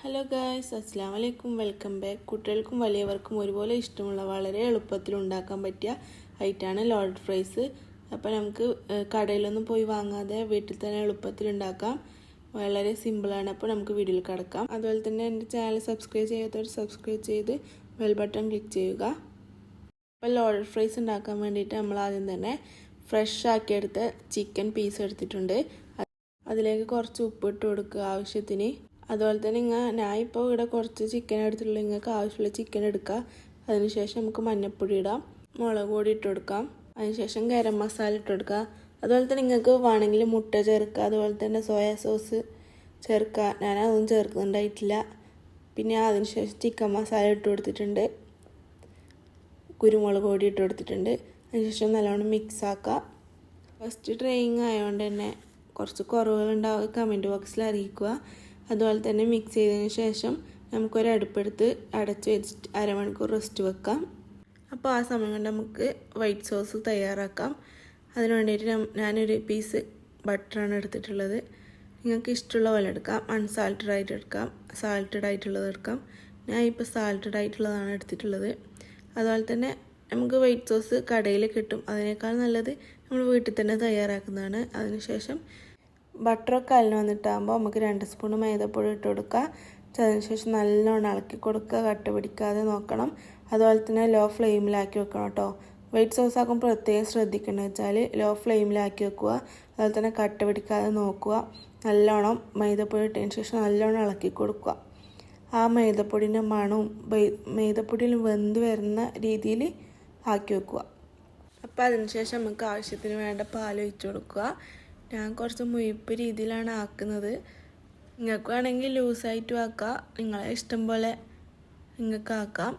Hello guys അസ്സാം വലൈക്കും welcome back കുട്ടികൾക്കും വലിയവർക്കും ഒരുപോലെ ഇഷ്ടമുള്ള വളരെ എളുപ്പത്തിൽ ഉണ്ടാക്കാൻ പറ്റിയ ഐറ്റാണ് ലോഡ് ഫ്രൈസ് അപ്പോൾ നമുക്ക് കടയിലൊന്നും പോയി വാങ്ങാതെ വീട്ടിൽ തന്നെ എളുപ്പത്തിൽ ഉണ്ടാക്കാം. വളരെ സിമ്പിളാണ് അപ്പോൾ നമുക്ക് വീഡിയോയിൽ കിടക്കാം. അതുപോലെ തന്നെ എന്റെ ചാനൽ സബ്സ്ക്രൈബ് ചെയ്യാത്തവർ സബ്സ്ക്രൈബ് ചെയ്ത് ബെൽ ബട്ടൺ ക്ലിക്ക് ചെയ്യുക. അപ്പോൾ ലോഡഡ് ഫ്രൈസ് ഉണ്ടാക്കാൻ വേണ്ടിയിട്ട് നമ്മൾ ആദ്യം തന്നെ ഫ്രഷ് ആക്കിയെടുത്ത ചിക്കൻ പീസ് എടുത്തിട്ടുണ്ട്. അതിലേക്ക് കുറച്ച് ഉപ്പിട്ട് കൊടുക്കുക ആവശ്യത്തിന്. അതുപോലെ തന്നെ ഇങ്ങ ഞാൻ ഇപ്പോൾ ഇവിടെ കുറച്ച് ചിക്കൻ എടുത്തിട്ടുള്ളൂ. നിങ്ങൾക്ക് ആവശ്യമുള്ള ചിക്കൻ എടുക്കുക അതിനുശേഷം നമുക്ക് മഞ്ഞപ്പൊടി ഇടാം. മുളക് പൊടി ഇട്ട് കൊടുക്കാം. അതിനുശേഷം ഗരം മസാല ഇട്ട് കൊടുക്കുക അതുപോലെ തന്നെ നിങ്ങൾക്ക് വേണമെങ്കിൽ മുട്ട ചേർക്കുക അതുപോലെ തന്നെ സോയാ സോസ് ചേർക്കുക ഞാൻ അതൊന്നും ചേർക്കുന്നുണ്ടായിട്ടില്ല. പിന്നെ അതിനുശേഷം ചിക്കൻ മസാല ഇട്ട് കൊടുത്തിട്ടുണ്ട്. കുരുമുളക് പൊടി ഇട്ട് കൊടുത്തിട്ടുണ്ട്. അതിനുശേഷം നല്ലോണം മിക്സ് ആക്കുക ഫസ്റ്റ് ട്രെയിനിങ് ആയതുകൊണ്ട് തന്നെ കുറച്ച് കുറവുകളുണ്ടാവുക കമന്റ് ബോക്സിൽ അറിയിക്കുക. അതുപോലെ തന്നെ മിക്സ് ചെയ്തതിന് ശേഷം നമുക്കൊരു അടുപ്പെടുത്ത് അടച്ച് വെച്ചിട്ട് അരമണിക്കൂർ റെസ്റ്റ് വെക്കാം. അപ്പോൾ ആ സമയം കൊണ്ട് നമുക്ക് വൈറ്റ് സോസ് തയ്യാറാക്കാം. അതിന് വേണ്ടിയിട്ട് ഞാനൊരു പീസ് ബട്ടറാണ് എടുത്തിട്ടുള്ളത്. നിങ്ങൾക്ക് ഇഷ്ടമുള്ള പോലെ എടുക്കാം. അൺസാൾട്ടഡ് ആയിട്ട് എടുക്കാം. സാൾട്ടഡ് ആയിട്ടുള്ളത് എടുക്കാം. ഞാൻ ഇപ്പോൾ സാൾട്ടഡ് ആയിട്ടുള്ളതാണ് എടുത്തിട്ടുള്ളത്. അതുപോലെ തന്നെ നമുക്ക് വൈറ്റ് സോസ് കടയിൽ കിട്ടും. അതിനേക്കാൾ നല്ലത് നമ്മൾ വീട്ടിൽ തന്നെ തയ്യാറാക്കുന്നതാണ്. അതിനുശേഷം ബട്ടറൊക്കെ അലിന് വന്നിട്ടാകുമ്പോൾ നമുക്ക് രണ്ട് സ്പൂൺ മൈദപ്പൊടി ഇട്ട് കൊടുക്കുക. അതിനുശേഷം നല്ലോണം ഇളക്കി കൊടുക്കുക. കട്ട പിടിക്കാതെ നോക്കണം. അതുപോലെ തന്നെ ലോ ഫ്ലെയിമിലാക്കി വെക്കണം കേട്ടോ. വൈറ്റ് സോസ് ആക്കുമ്പോൾ പ്രത്യേകം ശ്രദ്ധിക്കണം വെച്ചാൽ ലോ ഫ്ലെയിമിലാക്കി വെക്കുക. അതുപോലെ തന്നെ കട്ട പിടിക്കാതെ നോക്കുക. നല്ലോണം മൈദപ്പൊടി ഇട്ടതിന് ശേഷം നല്ലോണം ഇളക്കി കൊടുക്കുക. ആ മൈദപ്പൊടിന്റെ മണവും മൈദപ്പൊടിയിൽ വെന്ത് വരുന്ന രീതിയിൽ ആക്കി വെക്കുക. അപ്പോൾ അതിനുശേഷം നമുക്ക് ആവശ്യത്തിന് വേണ്ട പാൽ ഒഴിച്ചു കൊടുക്കുക. ഞാൻ കുറച്ച് മുയിപ്പ് രീതിയിലാണ് ആക്കുന്നത്. നിങ്ങൾക്ക് വേണമെങ്കിൽ ലൂസായിട്ടും ആക്കാം. നിങ്ങളെ ഇഷ്ടം പോലെ നിങ്ങൾക്ക് ആക്കാം.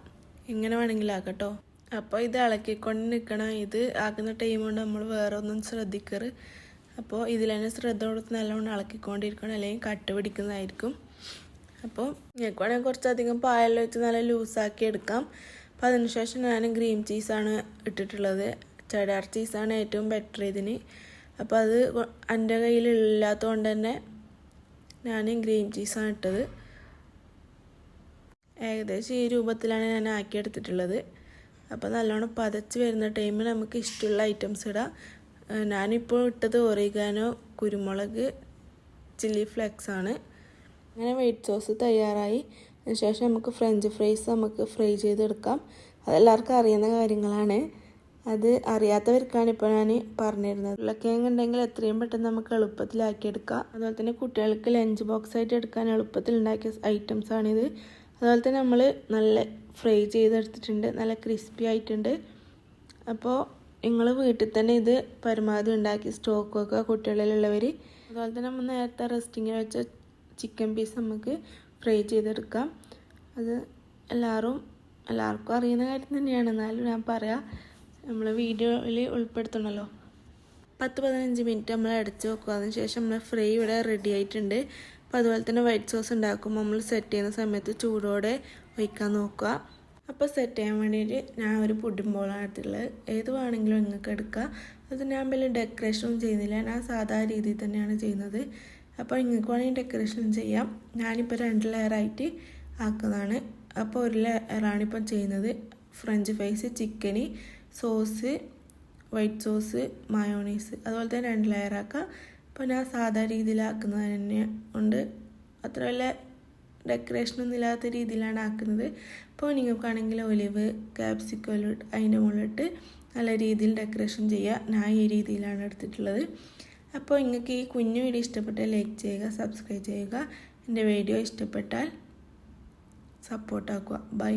എങ്ങനെ വേണമെങ്കിലും ആക്കാം കേട്ടോ അപ്പോൾ ഇത് ഇളക്കിക്കൊണ്ട് നിൽക്കണം. ഇത് ആക്കുന്ന ടൈം കൊണ്ട് നമ്മൾ വേറെ ഒന്നും ശ്രദ്ധിക്കരുത്. അപ്പോൾ ഇതിൽ തന്നെ ശ്രദ്ധ കൊടുത്ത് നല്ലവണ്ണം ഇളക്കിക്കൊണ്ടിരിക്കണം. അല്ലെങ്കിൽ കട്ട് പിടിക്കുന്നതായിരിക്കും. അപ്പോൾ ഞങ്ങൾക്ക് വേണമെങ്കിൽ കുറച്ചധികം പാലെല്ലാം വെച്ച് നല്ല ലൂസാക്കി എടുക്കാം. അപ്പോൾ അതിനുശേഷം ഞാൻ ഗ്രീൻ ചീസാണ് ഇട്ടിട്ടുള്ളത്. ചെഡാർ ചീസാണ് ഏറ്റവും ബെറ്റർ ഇതിന്. അപ്പോൾ അത് എന്റെ കയ്യിൽ ഇല്ലാത്തതുകൊണ്ട് തന്നെ ഞാൻ ഗ്രീൻ ചീസാണ് ഇട്ടത്. ഏകദേശം ഈ രൂപത്തിലാണ് ഞാൻ ആക്കിയെടുത്തിട്ടുള്ളത് അപ്പോൾ നല്ലോണം പതച്ച് വരുന്ന ടൈമിൽ നമുക്ക് ഇഷ്ടമുള്ള ഐറ്റംസ് ഇടാം. ഞാനിപ്പോൾ ഇട്ടത് ഒറിഗാനോ കുരുമുളക് ചില്ലി ഫ്ലെക്സ് ആണ്. അങ്ങനെ വൈറ്റ് സോസ് തയ്യാറായി. അതിനുശേഷം നമുക്ക് ഫ്രഞ്ച് ഫ്രൈസ് നമുക്ക് ഫ്രൈ ചെയ്തെടുക്കാം. അതെല്ലാവർക്കും അറിയുന്ന കാര്യങ്ങളാണ്. അത് അറിയാത്തവർക്കാണ് ഇപ്പോൾ ഞാൻ പറഞ്ഞിരുന്നത്. ഉരുളക്കിഴങ്ങ് ഉണ്ടെങ്കിൽ എത്രയും പെട്ടെന്ന് നമുക്ക് എളുപ്പത്തിലാക്കിയെടുക്കാം. അതുപോലെ തന്നെ കുട്ടികൾക്ക് ലഞ്ച് ബോക്സ് ആയിട്ട് എടുക്കാൻ എളുപ്പത്തിൽ ഉണ്ടാക്കിയ ഐറ്റംസ് ആണിത്. അതുപോലെ തന്നെ നമ്മൾ നല്ല ഫ്രൈ ചെയ്തെടുത്തിട്ടുണ്ട്. നല്ല ക്രിസ്പി ആയിട്ടുണ്ട്. അപ്പോൾ നിങ്ങൾ വീട്ടിൽ തന്നെ ഇത് പരമാവധി ഉണ്ടാക്കി സ്റ്റോക്ക് വെക്കുക കുട്ടികളിലുള്ളവർ അതുപോലെ തന്നെ നമ്മൾ നേരത്തെ റെസ്റ്റിങ്ങിൽ വെച്ച ചിക്കൻ പീസ് നമുക്ക് ഫ്രൈ ചെയ്തെടുക്കാം. അത് എല്ലാവരും എല്ലാവർക്കും അറിയുന്ന കാര്യം തന്നെയാണ്. എന്നാലും ഞാൻ പറയാം നമ്മൾ വീഡിയോയിൽ ഉൾപ്പെടുത്തണമല്ലോ. പത്ത് പതിനഞ്ച് മിനിറ്റ് നമ്മൾ അടച്ച് വെക്കുക അതിന് ശേഷം നമ്മൾ ഫ്രൈ ഇവിടെ റെഡി ആയിട്ടുണ്ട്. അപ്പോൾ അതുപോലെ തന്നെ വൈറ്റ് സോസ് ഉണ്ടാക്കുമ്പോൾ നമ്മൾ സെറ്റ് ചെയ്യുന്ന സമയത്ത് ചൂടോടെ ഒഴിക്കാൻ നോക്കുക. അപ്പോൾ സെറ്റ് ചെയ്യാൻ വേണ്ടിയിട്ട് ഞാൻ ഒരു പുഡിംഗ് ബോളാണ് എടുത്തിട്ടുള്ളത്. ഏത് വേണമെങ്കിലും നിങ്ങൾക്ക് എടുക്കുക അത് ഞാൻ വലിയ ഡെക്കറേഷനും ചെയ്യുന്നില്ല. ഞാൻ സാധാ രീതിയിൽ തന്നെയാണ് ചെയ്യുന്നത്. അപ്പോൾ നിങ്ങൾക്ക് വേണമെങ്കിൽ ഡെക്കറേഷൻ ചെയ്യാം. ഞാനിപ്പോൾ രണ്ട് ലെയറായിട്ട് ആക്കുന്നതാണ്. അപ്പോൾ ഒരു ലെയറാണ് ഇപ്പം ചെയ്യുന്നത്. French fries chicken sauce white sauce mayonnaise അതുപോലെ തന്നെ രണ്ട് ലെയറാക്കുക അപ്പോൾ ഞാൻ സാധാ രീതിയിലാക്കുന്നത് തന്നെ ഉണ്ട്. അത്ര വല്ല ഡെക്കറേഷനൊന്നും ഇല്ലാത്ത രീതിയിലാണ് ആക്കുന്നത്. അപ്പോൾ നിങ്ങൾക്കാണെങ്കിൽ ഒലിവ് ക്യാപ്സിക്കം അതിന്റെ മുകളിലിട്ട് നല്ല രീതിയിൽ ഡെക്കറേഷൻ ചെയ്യുക. ഞാൻ ഈ രീതിയിലാണ് എടുത്തിട്ടുള്ളത്. അപ്പോൾ നിങ്ങൾക്ക് ഈ കുഞ്ഞു വീഡിയോ ഇഷ്ടപ്പെട്ടാൽ ലൈക്ക് ചെയ്യുക സബ്സ്ക്രൈബ് ചെയ്യുക. എന്റെ വീഡിയോ ഇഷ്ടപ്പെട്ടാൽ സപ്പോർട്ടാക്കുക ബൈ